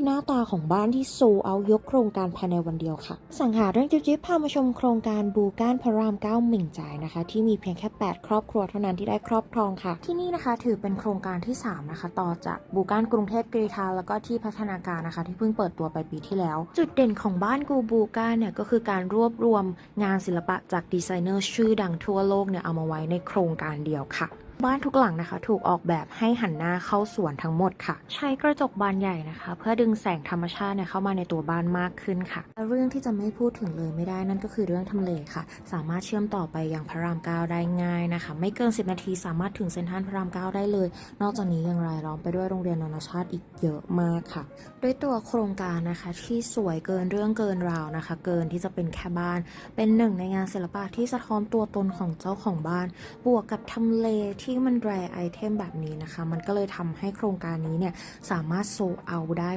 คือหน้าตาของบ้านที่โซเอายกโครงการภายในวันเดียวค่ะ สังหาเรื่องจิ๊บจิ๊บพามาชมโครงการบูการพระรามเก้าหมิ่งจ่ายนะคะ ที่มีเพียงแค่ 8 ครอบครัวเท่านั้นที่ได้ครอบครองค่ะ ที่นี่นะคะถือเป็นโครงการที่ 3 นะคะ ต่อจากบูการกรุงเทพกรีฑาแล้วก็ที่พัฒนาการนะคะ ที่เพิ่งเปิดตัวไปปีที่แล้ว จุดเด่นของบ้านกูบูการเนี่ยก็คือการรวบรวมงานศิลปะจากดีไซเนอร์ชื่อดังทั่วโลกเนี่ยเอามาไว้ในโครงการเดียวค่ะ บ้านทุกหลังนะคะ ถูกออกแบบให้หันหน้าเข้าสวนทั้งหมดค่ะ ใช้กระจกบานใหญ่นะคะ เพื่อดึงแสงธรรมชาติเนี่ยเข้ามาในตัวบ้านมากขึ้นค่ะและเรื่องที่จะไม่พูดถึงเลยไม่ได้นั่นก็คือเรื่องทำเลค่ะ สามารถเชื่อมต่อไปยังพระรามเก้าได้ง่ายนะคะ ไม่เกิน 10 นาทีสามารถถึงเซ็นทรัลพระรามเก้าได้เลย นอกจากนี้ยังรายล้อมไปด้วยโรงเรียนนานาชาติอีกเยอะมากค่ะ ด้วยตัวโครงการนะคะที่สวยเกินเรื่องเกินราวนะคะ เกินที่จะเป็นแค่บ้าน เป็นหนึ่งในงานศิลปะที่สะท้อนตัวตนของเจ้าของบ้าน บวกกับทำเลที่มันแรไอเทมแบบนี้นะคะ มันก็เลยทำให้โครงการนี้เนี่ยสามารถโซเอาได้